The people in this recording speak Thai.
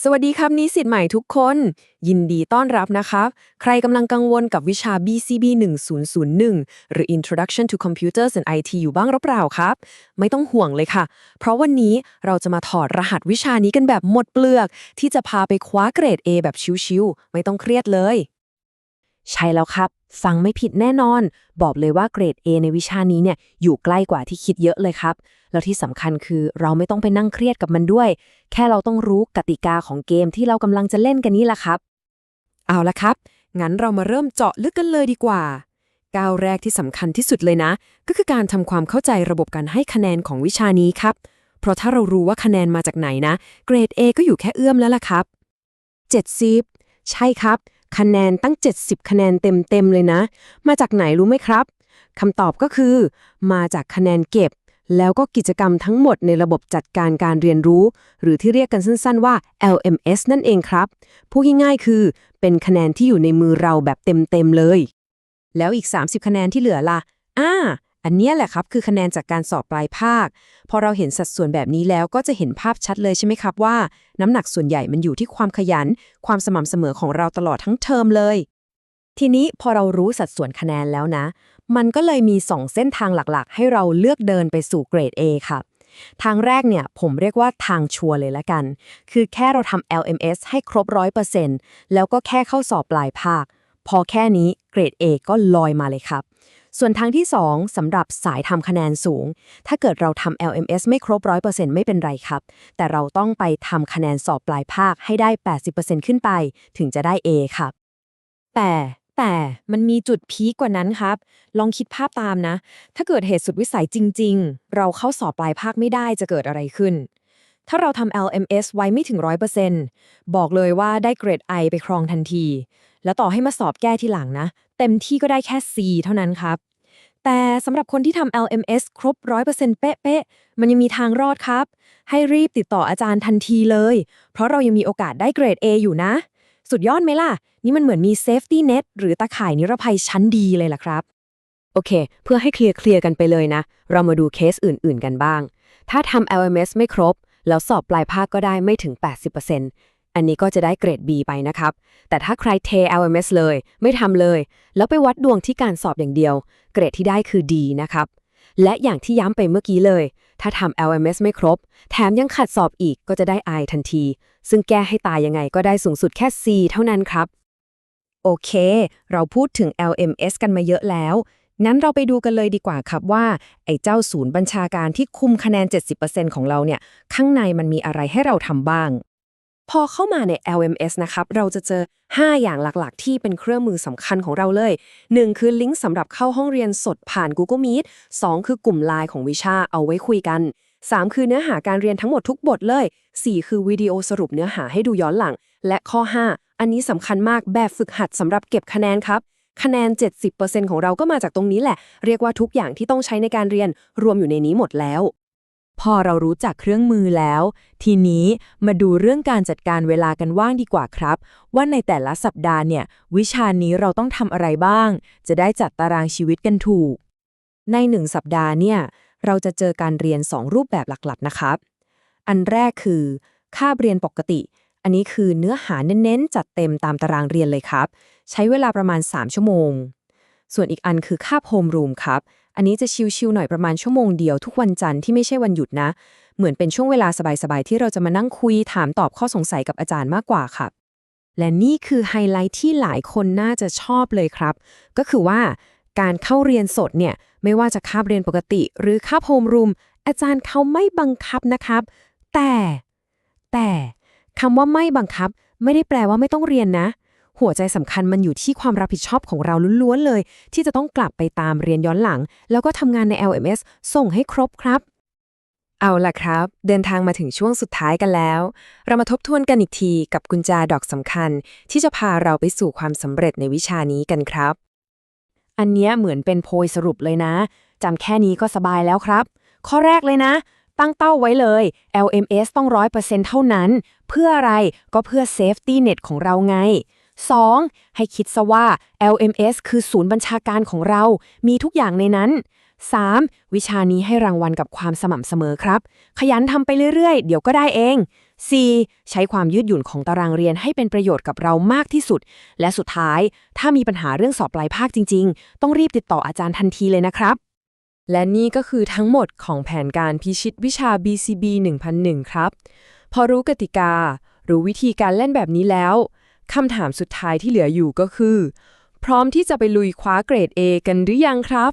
สวัสดีครับนิสิตใหม่ทุกคน ยินดีต้อนรับนะครับ ใครกำลังกังวลกับวิชา BCB 1001 หรือ Introduction to Computers and IT อยู่บ้างหรือเปล่าครับ ไม่ต้องห่วงเลยค่ะ เพราะวันนี้เราจะมาถอดรหัสวิชานี้กันแบบหมดเปลือก ที่จะพาไปคว้าเกรด A แบบชิวๆไม่ต้องเครียดเลย ใช่แล้วครับ ฟังไม่ผิดแน่นอน บอกเลยว่าเกรด A ในวิชานี้เนี่ยอยู่ใกล้กว่าที่คิดเยอะเลยครับ แล้วที่สำคัญคือเราไม่ต้องไปนั่งเครียดกับมันด้วย แค่เราต้องรู้กติกาของเกมที่เรากำลังจะเล่นกันนี่แหละครับ เอาละครับ งั้นเรามาเริ่มเจาะลึกกันเลยดีกว่า ก้าวแรกที่สำคัญที่สุดเลยนะ ก็คือการทำความเข้าใจระบบการให้คะแนนของวิชานี้ครับ เพราะถ้าเรารู้ว่าคะแนนมาจากไหนนะ เกรด A ก็อยู่แค่เอื้อมแล้วล่ะครับ70ใช่ครับ คะแนนตั้ง 70 คะแนนเต็มๆเลยนะ มาจากไหนรู้ไหมครับคำตอบก็คือ มาจากคะแนนเก็บ แล้วก็กิจกรรมทั้งหมดในระบบจัดการการเรียนรู้ หรือที่เรียกกันสั้นๆว่า LMS นั่นเองครับพูดง่ายๆคือ เป็นคะแนนที่อยู่ในมือเราแบบเต็มๆเลย แล้วอีก 30 คะแนนที่เหลือล่ะอ่า อันนี้แหละครับคือคะแนนจากการสอบปลายภาค พอเราเห็นสัดส่วนแบบนี้แล้วก็จะเห็นภาพชัดเลยใช่ไหมครับว่า น้ำหนักส่วนใหญ่มันอยู่ที่ความขยัน ความสม่ำเสมอของเราตลอดทั้งเทอมเลย ทีนี้พอเรารู้สัดส่วนคะแนนแล้วนะ มันก็เลยมี 2 เส้นทางหลักๆ ให้เราเลือกเดินไปสู่เกรด A ค่ะทางแรกเนี่ยผมเรียกว่าทางชัวร์เลยละกัน คือแค่เราทำ LMS ให้ครบ 100%แล้วก็แค่เข้าสอบปลายภาค พอแค่นี้เกรด A ก็ลอยมาเลยครับ ส่วนทางที่ 2สำหรับสายทำคะแนนสูง ถ้าเกิดเราทำ LMS ไม่ครบ 100%ไม่เป็นไรครับ แต่เราต้องไปทำคะแนนสอบปลายภาคให้ได้ 80%ขึ้นไป ถึงจะได้ A ครับ แต่แต่มันมีจุดพีคกว่านั้นครับ ลองคิดภาพตามนะ ถ้าเกิดเหตุสุดวิสัยจริง ๆ เราเข้าสอบปลายภาคไม่ได้จะเกิดอะไรขึ้น ถ้าเราทำ LMS ไว้ไม่ถึง 100%บอกเลยว่าได้เกรด I ไปครองทันที แล้วต่อให้มาสอบแก้ทีหลังนะ เต็มที่ก็ได้แค่ C เท่านั้นครับ แต่สำหรับคนที่ทำ LMS ครบ 100%เป๊ะๆ มันยังมีทางรอดครับ ให้รีบติดต่ออาจารย์ทันทีเลย เพราะเรายังมีโอกาสได้เกรด A อยู่นะ สุดยอดไหมล่ะ นี่มันเหมือนมี safety net หรือตาข่ายนิรภัยชั้นดีเลยล่ะครับ โอเค เพื่อให้เคลียร์เคลียร์กันไปเลยนะ เรามาดูเคสอื่น ๆ กันบ้าง ถ้าทำ LMS ไม่ครบ แล้วสอบปลายภาคก็ได้ไม่ถึง 80% อันนี้ก็จะได้เกรด B ไปนะครับ แต่ถ้าใครเท LMS เลย ไม่ทำเลย แล้วไปวัดดวงที่การสอบอย่างเดียว เกรดที่ได้คือ D นะครับ และอย่างที่ย้ำไปเมื่อกี้เลย ถ้าทำ LMS ไม่ครบ แถมยังขัดสอบอีกก็จะได้ I ทันที ซึ่งแก้ให้ตายยังไงก็ได้สูงสุดแค่ C เท่านั้นครับ โอเค เราพูดถึง LMS กันมาเยอะแล้วงั้นเราไปดูกันเลยดีกว่าครับว่า ไอ้เจ้าศูนย์บัญชาการที่คุมคะแนน 70%ของเราเนี่ย ข้างในมันมีอะไรให้เราทำบ้าง พอเข้ามาใน LMS นะครับ เราจะเจอ 5 อย่างหลักๆ ที่เป็นเครื่องมือสำคัญของเราเลย 1 คือลิงก์สำหรับเข้าห้องเรียนสดผ่าน Google Meet 2 คือกลุ่มไลน์ของวิชาเอาไว้คุยกัน 3 คือเนื้อหาการเรียนทั้งหมดทุกบทเลย 4 คือวิดีโอสรุปเนื้อหาให้ดูย้อนหลัง และข้อ 5 อันนี้สำคัญมากแบบฝึกหัดสำหรับเก็บคะแนนครับ คะแนน 70%ของเราก็มาจากตรงนี้แหละ เรียกว่าทุกอย่างที่ต้องใช้ในการเรียนรวมอยู่ในนี้หมดแล้ว พอเรารู้จักเครื่องมือแล้ว ทีนี้มาดูเรื่องการจัดการเวลากันว่างดีกว่าครับ ว่าในแต่ละสัปดาห์เนี่ย วิชานี้เราต้องทำอะไรบ้าง จะได้จัดตารางชีวิตกันถูก ในหนึ่งสัปดาห์เนี่ย เราจะเจอการเรียน 2 รูปแบบหลักๆนะครับ อันแรกคือคาบเรียนปกติ อันนี้คือเนื้อหาเน้นๆจัดเต็มตามตารางเรียนเลยครับ ใช้เวลาประมาณ 3 ชั่วโมง ส่วนอีกอันคือคาบโฮมรูมครับ อันนี้จะชิวๆหน่อยประมาณชั่วโมงเดียวทุกวันจันทร์ที่ไม่ใช่วันหยุดนะ เหมือนเป็นช่วงเวลาสบายๆที่เราจะมานั่งคุยถามตอบข้อสงสัยกับอาจารย์มากกว่าครับและนี่คือไฮไลท์ที่หลายคนน่าจะชอบเลยครับ ก็คือว่าการเข้าเรียนสดเนี่ยไม่ว่าจะคาบเรียนปกติ หรือคาบโฮมรูมอาจารย์เขาไม่บังคับนะครับ แต่ แต่คำว่าไม่บังคับ ไม่ได้แปลว่าไม่ต้องเรียนนะ หัวใจสำคัญมันอยู่ที่ความรับผิดชอบของเราล้วนๆเลย ที่จะต้องกลับไปตามเรียนย้อนหลัง แล้วก็ทำงานใน LMS ส่งให้ครบครับ เอาล่ะครับ เดินทางมาถึงช่วงสุดท้ายกันแล้ว เรามาทบทวนกันอีกทีกับกุญแจดอกสำคัญ ที่จะพาเราไปสู่ความสำเร็จในวิชานี้กันครับ อันเนี้ยเหมือนเป็นโพยสรุปเลยนะจำแค่นี้ก็สบายแล้วครับ ข้อแรกเลยนะตั้งเป้าไว้เลย LMS ต้อง 100%เท่านั้น เพื่ออะไรก็เพื่อ Safety Net ของเราไง 2. ให้คิดซะว่า LMS คือศูนย์บัญชาการของเรา มีทุกอย่างในนั้น 3. วิชานี้ให้รางวัลกับความสม่ำเสมอครับ ขยันทำไปเรื่อยๆ เดี๋ยวก็ได้เอง C ใช้ความยืดหยุ่นของตารางเรียนให้เป็นประโยชน์กับเรามากที่สุด และสุดท้าย ถ้ามีปัญหาเรื่องสอบปลายภาคจริง ๆ ต้องรีบติดต่ออาจารย์ทันทีเลยนะครับ และนี่ก็คือทั้งหมดของแผนการพิชิตวิชา BCB 1001 ครับ พอรู้กติกา รู้วิธีการเล่นแบบนี้แล้ว คำถามสุดท้ายที่เหลืออยู่ก็คือ พร้อมที่จะไปลุยคว้าเกรด A กันหรือยังครับ